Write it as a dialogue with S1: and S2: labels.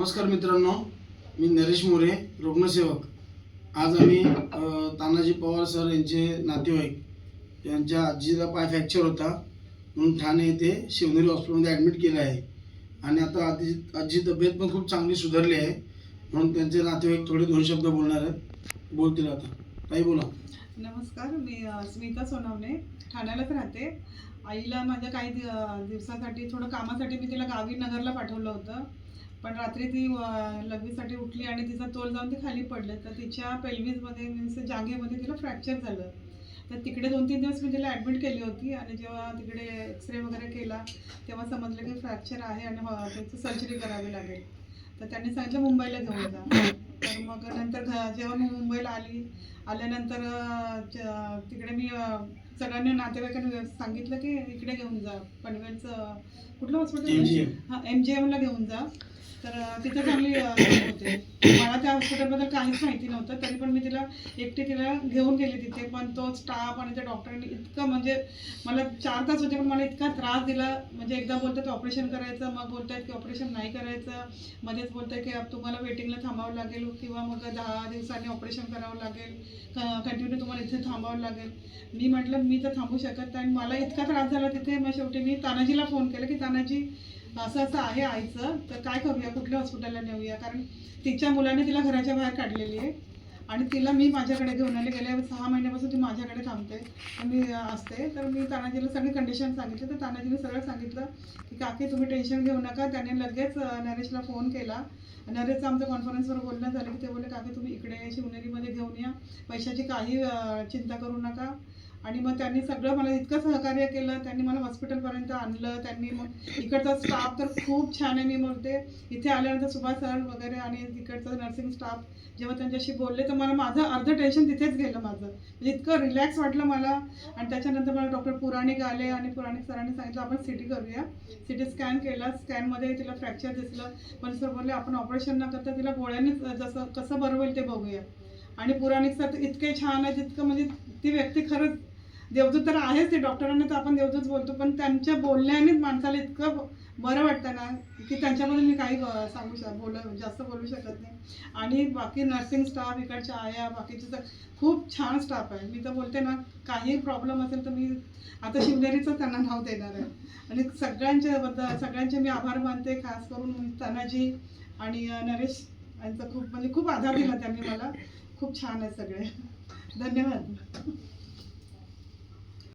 S1: नमस्कार मित्रांनो मी नरेश मोरे रुग्णसेवक. आज आम्ही तानाजी पवार सर यांचे नातेवाईक यांच्या आजीला पाय फ्रॅक्चर होता म्हणून ठाणे येथे शिवनेरी हॉस्पिटलमध्ये ॲडमिट केलं आहे. आणि आता आजी आजी तब्येत पण खूप चांगली सुधारली आहे म्हणून त्यांचे नातेवाईक थोडे दोन शब्द बोलणार आहेत. बोलतील आता. ताई बोला.
S2: नमस्कार मी स्मिता सोनवणे ठाण्यालाच राहते. आईला माझ्या काही दिवसासाठी थोडं कामासाठी मी तिला गावी नगरला पाठवलं होतं. पण रात्री ती लघवीसाठी उठली आणि तिचा तोल जाऊन ती खाली पडले. तर तिच्या पेल्विसमध्ये मीन्स जागेमध्ये तिला फ्रॅक्चर झालं. तर तिकडे दोन तीन दिवस मी तिला ॲडमिट केली होती आणि जेव्हा तिकडे एक्सरे वगैरे केला तेव्हा समजलं की फ्रॅक्चर आहे आणि त्याचं त्याची सर्जरी करावी लागेल. तर त्यांनी सांगितलं मुंबईला घेऊन जा. तर मग नंतर जेव्हा मी मुंबईला आली आल्यानंतर तिकडे मी सगळ्यांनी नातेवाईकांनी सांगितलं की इकडे घेऊन जा. पनवेलचं कुठलं हॉस्पिटल. हां एम जी एमला घेऊन जा. तर तिथे चांगली होते. मला त्या हॉस्पिटलबद्दल काहीच माहिती नव्हतं. तरी पण मी तिला एकटी तिला घेऊन गेली तिथे. पण तो स्टाफ आणि त्या डॉक्टरांनी इतकं म्हणजे मला चार तास होते पण मला इतका त्रास दिला. म्हणजे एकदा बोलतात ऑपरेशन करायचं मग बोलतायत की ऑपरेशन नाही करायचं. मध्येच बोलताय की तुम्हाला वेटिंगला थांबावं लागेल किंवा मग दहा दिवसांनी ऑपरेशन करावं लागेल. कंटिन्यू तुम्हाला इथे थांबावं लागेल. मी म्हटलं मी तर थांबू शकत नाही. आणि मला इतका त्रास झाला तिथे. मग शेवटी मी तानाजीला फोन केला की तानाजी असं असं आहे आईचं. तर काय करूया? कुठल्या हॉस्पिटलला नेऊया? कारण तिच्या मुलाने तिला घराच्या बाहेर काढलेली आहे. आणि तिला मी माझ्याकडे घेऊन आले. गेल्या सहा महिन्यापासून ती माझ्याकडे थांबते. मी असते. तर मी तानाजीला सगळी कंडिशन सांगितली. तर तानाजीने सगळं सांगितलं की काकी तुम्ही टेन्शन घेऊ नका. त्याने लगेच नरेशला फोन केला. नरेशचं आमचं कॉन्फरन्सवर बोलणं झालं की ते बोलले काकी तुम्ही इकडे शिवनेरीमध्ये घेऊन या पैशाची काही चिंता करू नका. आणि मग त्यांनी सगळं मला इतकं सहकार्य केलं. त्यांनी मला हॉस्पिटलपर्यंत आणलं. त्यांनी मग इकडचा स्टाफ तर खूप छान आहे मी बोलते. इथे आल्यानंतर सुभाष सर वगैरे आणि तिकडचा नर्सिंग स्टाफ जेव्हा त्यांच्याशी बोलले तर मला माझं अर्ध टेन्शन तिथेच गेलं माझं. म्हणजे इतकं रिलॅक्स वाटलं मला. आणि त्याच्यानंतर मला डॉक्टर पुराणिक आले आणि पुराणिक सरांनी सांगितलं आपण सी टी करूया. सी टी स्कॅन केला. स्कॅनमध्ये तिला फ्रॅक्चर दिसलं. पण सर बोलले आपण ऑपरेशन न करता तिला गोळ्यांनी जसं कसं बरं होईल ते बघूया. आणि पुराणिक सर तर इतके छान आहे जितकं म्हणजे ती व्यक्ती खरंच देवदूत तर आहेच ते डॉक्टरांना तर आपण देवदूत बोलतो पण त्यांच्या बोलण्यानेच माणसाला इतकं बरं वाटतं ना की त्यांच्याबद्दल मी काही सांगू शक बोल जास्त बोलू शकत नाही. आणि बाकी नर्सिंग स्टाफ इकडच्या आया बाकीचे तर खूप छान स्टाफ आहे. मी तर बोलते ना काही प्रॉब्लेम असेल तर मी आता शिवनेरीचं त्यांना नाव देणार आहे. आणि सगळ्यांच्या बद्दल सगळ्यांचे मी आभार मानते खास करून तानाजी आणि नरेश यांचा खूप म्हणजे खूप आधार दिला त्यांनी मला. खूप छान आहे सगळे. धन्यवाद.